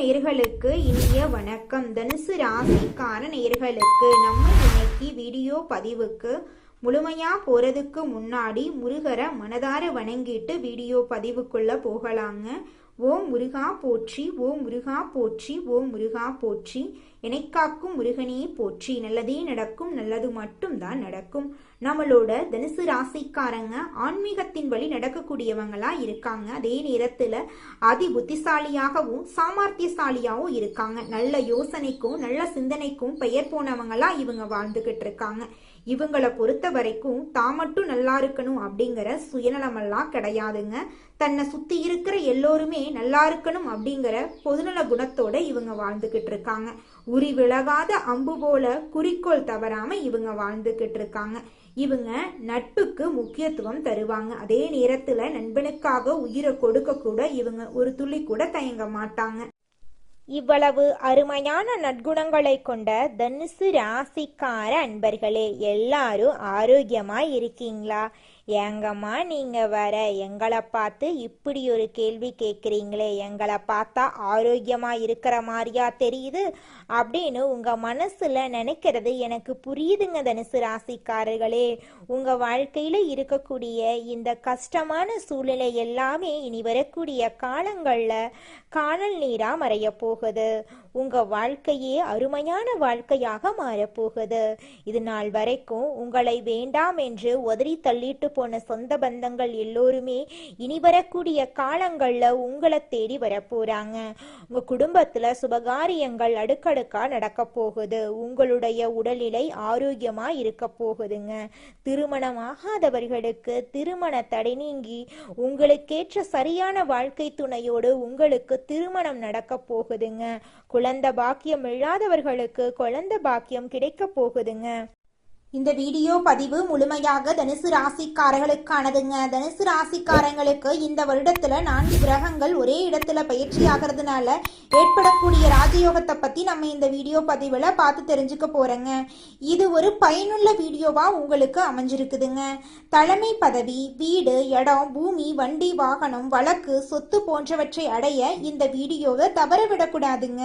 நேர்களுக்கு இனிய வணக்கம். தனுசு ராசிக்கார நேர்களுக்கு நம்ம இன்னைக்கு வீடியோ பதிவுக்கு முழுமையா போறதுக்கு முன்னாடி முருகரை மனதார வணங்கிட்டு வீடியோ பதிவுக்குள்ள போகலாங்க. ஓம் முருகா போற்றி ஓம் முருகா போற்றி ஓம் முருகா போற்றி. எனைக்காக்கும் முருகனே போற்றி. நல்லதே நடக்கும் நல்லது மட்டும்தான் நடக்கும். நம்மளோட தனுசு ராசிக்காரங்க ஆன்மீகத்தின் வழி நடக்கக்கூடியவங்களா இருக்காங்க. அதே நேரத்துல அதி புத்திசாலியாகவும் சாமர்த்தியசாலியாகவும் இருக்காங்க. நல்ல யோசனைக்கும் நல்ல சிந்தனைக்கும் பெயர் போனவங்களா இவங்க வாழ்ந்துகிட்டு இருக்காங்க. இவங்கள பொறுத்த வரைக்கும் தான் மட்டும் நல்லா இருக்கணும் அப்படிங்கிற சுயநலமெல்லாம் கிடையாதுங்க. தன்னை சுத்தி இருக்கிற எல்லோருமே நல்லா இருக்கணும் அப்படிங்கிற பொதுநல குணத்தோட இவங்க வாழ்ந்துகிட்டு இருக்காங்க. உரி விலகாத அம்பு போல குறிக்கோள் தவறாம இவங்க வாழ்ந்துகிட்டு இருக்காங்க. இவங்க நட்புக்கு முக்கியத்துவம் தருவாங்க. அதே நேரத்துல நண்பனுக்காக உயிரை கொடுக்க கூட இவங்க ஒரு துளி கூட தயங்க மாட்டாங்க. இவ்வளவு அருமையான நற்குணங்களை கொண்ட தனுசு ராசிக்கார அன்பர்களே எல்லாரும் ஆரோக்கியமா இருக்கீங்களா? ஏங்கம்மா நீங்க வர எங்களை பார்த்து இப்படி ஒரு கேள்வி கேட்குறீங்களே எங்களை பார்த்தா ஆரோக்கியமா இருக்கிற மாதிரியா தெரியுது அப்படின்னு உங்க மனசுல நினைக்கிறது எனக்கு புரியுதுங்க தனுசு ராசிக்காரர்களே. உங்க வாழ்க்கையில இருக்கக்கூடிய இந்த கஷ்டமான சூழ்நிலை எல்லாமே இனி வரக்கூடிய காலங்கள்ல காணல் நீரா மறைய போகுது. உங்க வாழ்க்கையே அருமையான வாழ்க்கையாக மாறப்போகுது இது நாள் வரைக்கும் உங்களை வேண்டாம் என்று உதறி தள்ளிட்டு போன சொந்த பந்தங்கள் எல்லோருமே இனி வரக்கூடிய காலங்கள்ல உங்களை தேடி வரப்போறாங்க. உங்க குடும்பத்துல சுபகாரியங்கள் அடுக்கடுக்கா நடக்க போகுது. உங்களுடைய உடல்நிலை ஆரோக்கியமா இருக்க போகுதுங்க. திருமணமாகாதவர்களுக்கு திருமண தடை நீங்கி உங்களுக்கேற்ற சரியான வாழ்க்கை துணையோடு உங்களுக்கு திருமணம் நடக்க போகுதுங்க. குழந்தை பாக்கியம் இல்லாதவர்களுக்கு குழந்தை பாக்கியம் கிடைக்க போகுதுங்க. இந்த வீடியோ பதிவு முழுமையாக தனுசு ராசிக்காரர்களுக்கானதுங்க. தனுசு ராசிக்காரங்களுக்கு இந்த வருடத்துல நான்கு கிரகங்கள் ஒரே இடத்துல பயிற்சி ஆகிறதுனால ஏற்படக்கூடிய ராஜயோகத்தை பத்தி நம்ம இந்த வீடியோ பதிவுல பார்த்து தெரிஞ்சுக்க போறோங்க. இது ஒரு பயனுள்ள வீடியோவா உங்களுக்கு அமைஞ்சிருக்குதுங்க. தலைமை பதவி வீடு இடம் பூமி வண்டி வாகனம் வழக்கு சொத்து போன்றவற்றை அடைய இந்த வீடியோவை தவற விடக்கூடாதுங்க.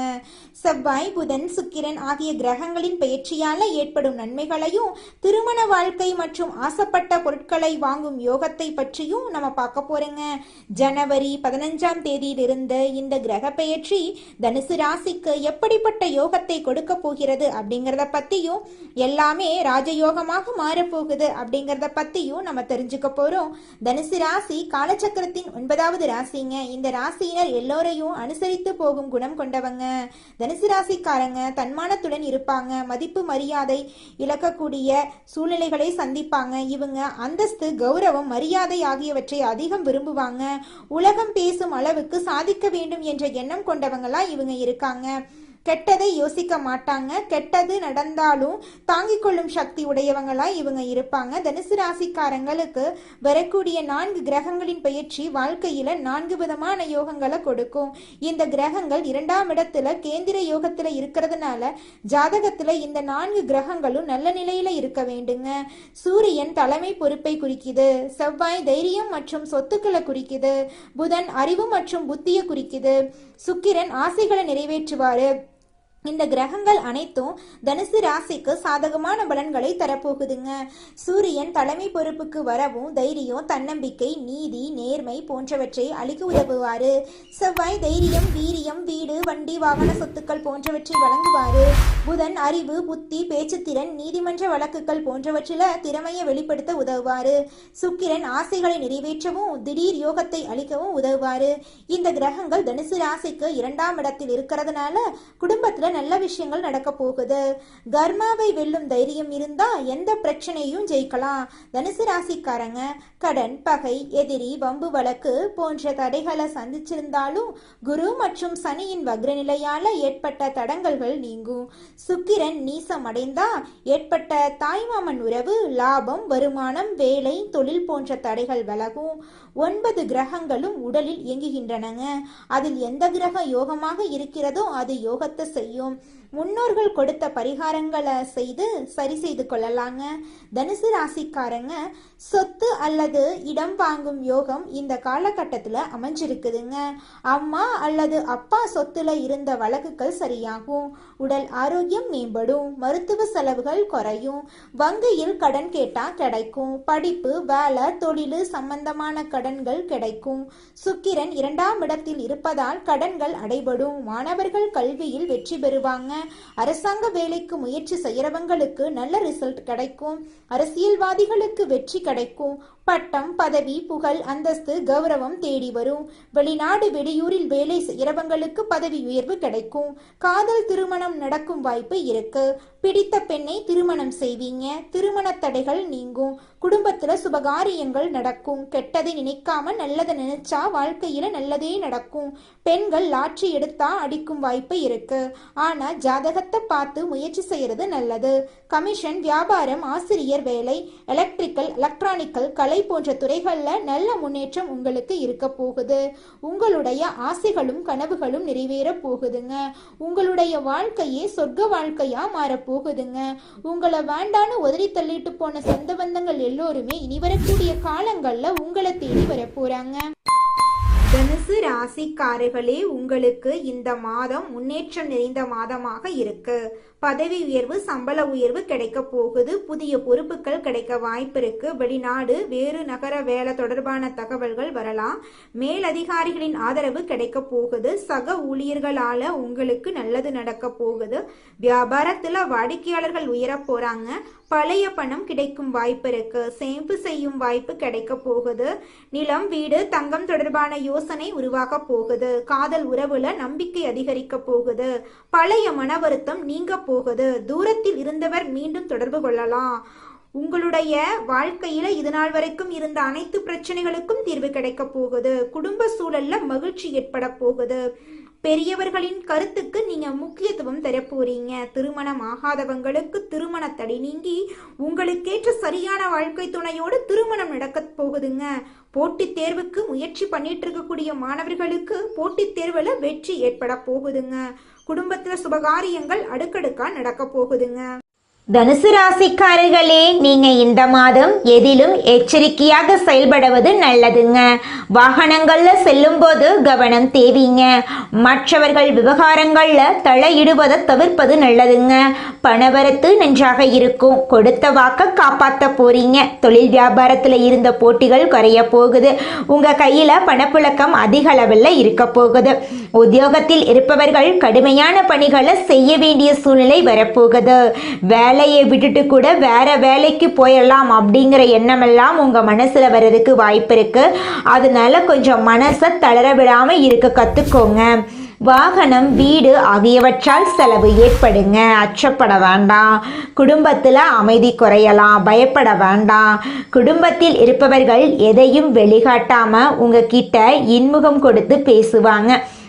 செவ்வாய் புதன் சுக்கிரன் ஆகிய கிரகங்களின் பயிற்சியால ஏற்படும் நன்மைகளையும் திருமண வாழ்க்கை மற்றும் ஆசைப்பட்ட பொருட்களை வாங்கும் யோகத்தை பற்றியும் நம்ம பார்க்க போறோங்க. ஜனவரி பதினஞ்சாம் தேதியிலிருந்து இந்த கிரக பெயர்ச்சி தனுசு ராசிக்கு எப்படிப்பட்ட யோகத்தை கொடுக்க போகிறது அப்படிங்கிறத பத்தியும் எல்லாமே ராஜயோகமாக மாறப்போகுது அப்படிங்கிறத பத்தியும் நம்ம தெரிஞ்சுக்க போறோம். தனுசு ராசி காலச்சக்கரத்தின் ஒன்பதாவது ராசிங்க. இந்த ராசியினர் எல்லோரையும் அனுசரித்து போகும் குணம் கொண்டவங்க. தனுசு ராசிக்காரங்க தன்மானத்துடன் இருப்பாங்க. மதிப்பு மரியாதை இழக்கக்கூடிய சூழ்நிலைகளை சந்திப்பாங்க. இவங்க அந்தஸ்து கௌரவம் மரியாதை ஆகியவற்றை அதிகம் விரும்புவாங்க. உலகம் பேசும் அளவுக்கு சாதிக்க வேண்டும் என்ற எண்ணம் கொண்டவங்களா இவங்க இருக்காங்க. கெட்டதை யோசிக்க மாட்டாங்க. கெட்டது நடந்தாலும் தாங்கிக் கொள்ளும் சக்தி உடையவங்களா இவங்க இருப்பாங்க. தனுசு ராசிக்காரங்களுக்கு வரக்கூடிய நான்கு கிரகங்களின் பயிற்சி வாழ்க்கையில நான்கு விதமான யோகங்களை கொடுக்கும். இந்த கிரகங்கள் இரண்டாம் இடத்துல கேந்திர யோகத்துல இருக்கிறதுனால ஜாதகத்துல இந்த நான்கு கிரகங்களும் நல்ல நிலையில இருக்க வேண்டுங்க. சூரியன் தலைமை பொறுப்பை குறிக்குது. செவ்வாய் தைரியம் மற்றும் சொத்துக்களை குறிக்குது. புதன் அறிவு மற்றும் புத்தியை குறிக்குது. சுக்கிரன் ஆசைகளை நிறைவேற்றுவாரு. இந்த கிரகங்கள் அனைத்தும் தனுசு ராசிக்கு சாதகமான பலன்களை தரப்போகுதுங்க. சூரியன் தலைமை பொறுப்புக்கு வரவும் தைரியம் தன்னம்பிக்கை நீதி நேர்மை போன்றவற்றை அளிக்க உதவுவாரு. செவ்வாய் தைரியம் வீரியம் வீடு வண்டி வாகன சொத்துக்கள் போன்றவற்றை வழங்குவாரு. புதன் அறிவு புத்தி பேச்சுத்திறன் நீதிமன்ற வழக்குகள் போன்றவற்றில திறமையை வெளிப்படுத்த உதவுவாரு. சுக்கிரன் ஆசைகளை நிறைவேற்றவும் திடீர் யோகத்தை அளிக்கவும் உதவுவாரு. இந்த கிரகங்கள் தனுசு ராசிக்கு இரண்டாம் இடத்தில் இருக்கிறதுனால குடும்பத்தில் நல்ல விஷயங்கள் நடக்க போகுது. கர்மாவை வெல்லும் தைரியம் இருந்தா எந்த பிரச்சனையும் ஜெயிக்கலாம். தனுசு ராசிக்காரங்க கடன் பகை எதிரி வம்பு வழக்கு போன்ற தடைகளை சந்திச்சிருந்தாலும் குரு மற்றும் சனியின் வக்ரநிலையால ஏற்பட்ட தடங்கல்கள் நீங்கும். சுக்கிரன் நீசம் அடைந்தா ஏற்பட்ட தாய்மாமன் உறவு லாபம் வருமானம் வேலை தொழில் போன்ற தடைகள் விலகும். ஒன்பது கிரகங்களும் உடலில் இயங்குகின்றனங்க. அதில் எந்த கிரகம் யோகமாக இருக்கிறதோ அது யோகத்தை செய்யும். முன்னோர்கள் கொடுத்த பரிகாரங்களை செய்து சரி செய்து கொள்ளலாங்க. தனுசு ராசிக்காரங்க சொத்து அல்லது இடம் வாங்கும் யோகம் இந்த காலகட்டத்தில் அமைஞ்சிருக்குதுங்க. அம்மா அல்லது அப்பா சொத்துல இருந்த வழக்குகள் சரியாகும். உடல் ஆரோக்கியம் மேம்படும். மருத்துவ செலவுகள் குறையும். வங்கியில் கடன் கேட்டா கிடைக்கும். படிப்பு வேலை தொழில் சம்பந்தமான கடன்கள் கிடைக்கும். சுக்கிரன் இரண்டாம் இடத்தில் இருப்பதால் கடன்கள் அடைபடும். மாணவர்கள் கல்வியில் வெற்றி பெறுவாங்க. அரசாங்க வேலைக்கு முயற்சி செய்யறவங்களுக்கு நல்ல ரிசல்ட் கிடைக்கும். அரசியல்வாதிகளுக்கு வெற்றி கிடைக்கும். பட்டம் பதவி புகழ் அந்தஸ்து கௌரவம் தேடி வரும். வெளிநாடு வெளியூரில் வேலை செய்யறவங்களுக்கு பதவி உயர்வு கிடைக்கும். காதல் திருமணம் நடக்கும் வாய்ப்பு இருக்கு. பிடித்த பெண்ணை திருமணம் செய்வீங்க. திருமண தடைகள் நீங்கும். குடும்பத்துல சுபகாரியங்கள் நடக்கும். கெட்டதை நினைக்காம நல்லதை நினைச்சா வாழ்க்கையில நல்லதே நடக்கும். பெண்கள் லாட்சி எடுத்தா அடிக்கும் வாய்ப்பு இருக்கு. ஆனா ஜாதகத்தை பார்த்து முயற்சி செய்யறது நல்லது. கமிஷன் வியாபாரம் ஆசிரியர் வேலை எலக்ட்ரிக்கல் எலக்ட்ரானிக்கல் கலை போன்ற துறைகளில் நல்ல முன்னேற்றம் உங்களுக்கு இருக்க போகுது. உங்களுடைய ஆசைகளும் கனவுகளும் நிறைவேற போகுதுங்க. உங்களுடைய வாழ்க்கையே சொர்க்க வாழ்க்கையா மாறப்போகுதுங்க உங்களை வேண்டான்னு உதறி தள்ளிட்டு போன சொந்த பந்தங்கள் எல்லோருமே இனி வரக்கூடிய காலங்களில் உங்களை தேடி வரப்போறாங்க தனுசு ராசிக்காரர்களே உங்களுக்கு இந்த மாதம் முன்னேற்றம் நிறைந்த மாதமாக இருக்கு. பதவி உயர்வு சம்பள உயர்வு கிடைக்க போகுது. புதிய பொறுப்புகள் கிடைக்க வாய்ப்பு இருக்கு. வெளிநாடு வேறு நகர வேலை தொடர்பான தகவல்கள் வரலாம். மேலதிகாரிகளின் ஆதரவு கிடைக்க போகுது. சக ஊழியர்களால உங்களுக்கு நல்லது நடக்க போகுது. வியாபாரத்துல வாடிக்கையாளர்கள் உயர போறாங்க. பழைய பணம் கிடைக்கும் வாய்ப்பு இருக்கு. சேமிப்பு செய்யும் வாய்ப்பு கிடைக்க போகுது. நிலம் வீடு தங்கம் தொடர்பான யோசனை உருவாக போகுது. காதல் உறவுல நம்பிக்கை அதிகரிக்க போகுது. பழைய மன வருத்தம் நீங்க போகுது. தூரத்தில் இருந்தவர் மீண்டும் தொடர்பு கொள்ளலாம். உங்களுடைய வாழ்க்கையில இது நாள் வரைக்கும் இருந்த அனைத்து பிரச்சனைகளுக்கும் தீர்வு கிடைக்க போகுது. குடும்ப சூழல்ல மகிழ்ச்சி ஏற்பட போகுது. பெரியவர்களின் கருத்துக்கு நீங்க முக்கியத்துவம் தர போறீங்க. திருமணம் ஆகாதவங்களுக்கு திருமண தடை நீங்கி உங்களுக்கேற்ற சரியான வாழ்க்கை துணையோடு திருமணம் நடக்க போகுதுங்க. போட்டித் தேர்வுக்கு முயற்சி பண்ணிட்டு இருக்கக்கூடிய மாணவர்களுக்கு போட்டித் தேர்வுல வெற்றி ஏற்பட போகுதுங்க. குடும்பத்துல சுபகாரியங்கள் அடுக்கடுக்கா நடக்க போகுதுங்க. தனுசு ராசிக்காரர்களே நீங்க இந்த மாதம் எதிலும் எச்சரிக்கையாக செயல்படுவது நல்லதுங்க. வாகனங்கள்ல செல்லும்போது கவனம் தேவைங்க. மற்றவர்கள் விவகாரங்கள்ல தலையிடுவதை தவிர்ப்பது நல்லதுங்க. பணவரத்து நன்றாக இருக்கும். கொடுத்த வாக்க காப்பாத்த போறீங்க. தொழில் வியாபாரத்துல இருந்த போட்டிகள் குறைய போகுது. உங்க கையில பணப்புழக்கம் அதிக அளவில் இருக்க போகுது. உத்தியோகத்தில் இருப்பவர்கள் கடுமையான பணிகளை செய்ய வேண்டிய சூழ்நிலை வரப்போகுது. வேலையை விட்டுட்டு கூட வேற வேலைக்கு போயிடலாம் அப்படிங்கிற எண்ணமெல்லாம் உங்க மனசுல வர்றதுக்கு வாய்ப்பு இருக்கு. அதனால கொஞ்சம் மனசை தளர விடாம இருக்க கத்துக்கோங்க. வாகனம் வீடு ஆகியவற்றால் செலவு ஏற்படுங்க. அச்சப்பட வேண்டாம். குடும்பத்தில் அமைதி குறையலாம். பயப்பட வேண்டாம். குடும்பத்தில் இருப்பவர்கள் எதையும் வெளிகாட்டாமல் உங்ககிட்ட இன்முகம் கொடுத்து பேசுவாங்க.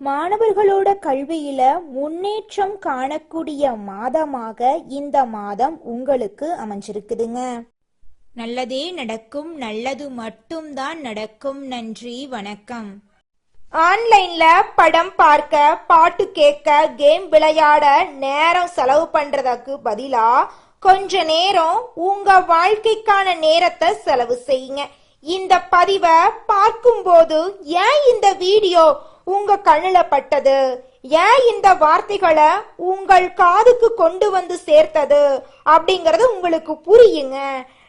மாணவர்களோட கல்வியில முன்னேற்றம் காணக்கூடிய மாதமாக இந்த மாதம் உங்களுக்கு அமைஞ்சிருக்குதுங்க. நல்லதே நடக்கும் நல்லது மட்டும்தான் நடக்கும். நன்றி வணக்கம். ஆன்லைன்ல படம் பார்க்க பாட்டு கேட்க கேம் விளையாட நேரம் செலவு பண்றதுக்கு பதிலா கொஞ்ச நேரம் உங்க வாழ்க்கைக்கான நேரத்தை செலவு செய்யுங்க. இந்த பதிவை பார்க்கும்போது ஏன் இந்த வீடியோ உங்க கண்ணில் பட்டது. ஏன் இந்த வார்த்தைகளை உங்கள் காதுக்கு கொண்டு வந்து சேர்த்தது? அப்படிங்கறது உங்களுக்கு புரியுங்க.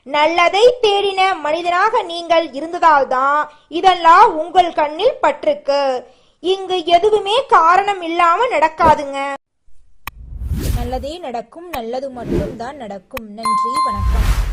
நல்லதை தேடின மனிதனாக நீங்கள் இருந்ததால்தான் இதெல்லாம் உங்கள் கண்ணில் பற்றுக்கு இங்கு எதுவுமே காரணம் இல்லாம நடக்காதுங்க. நல்லதே நடக்கும் நல்லது மட்டும்தான் நடக்கும். நன்றி வணக்கம்.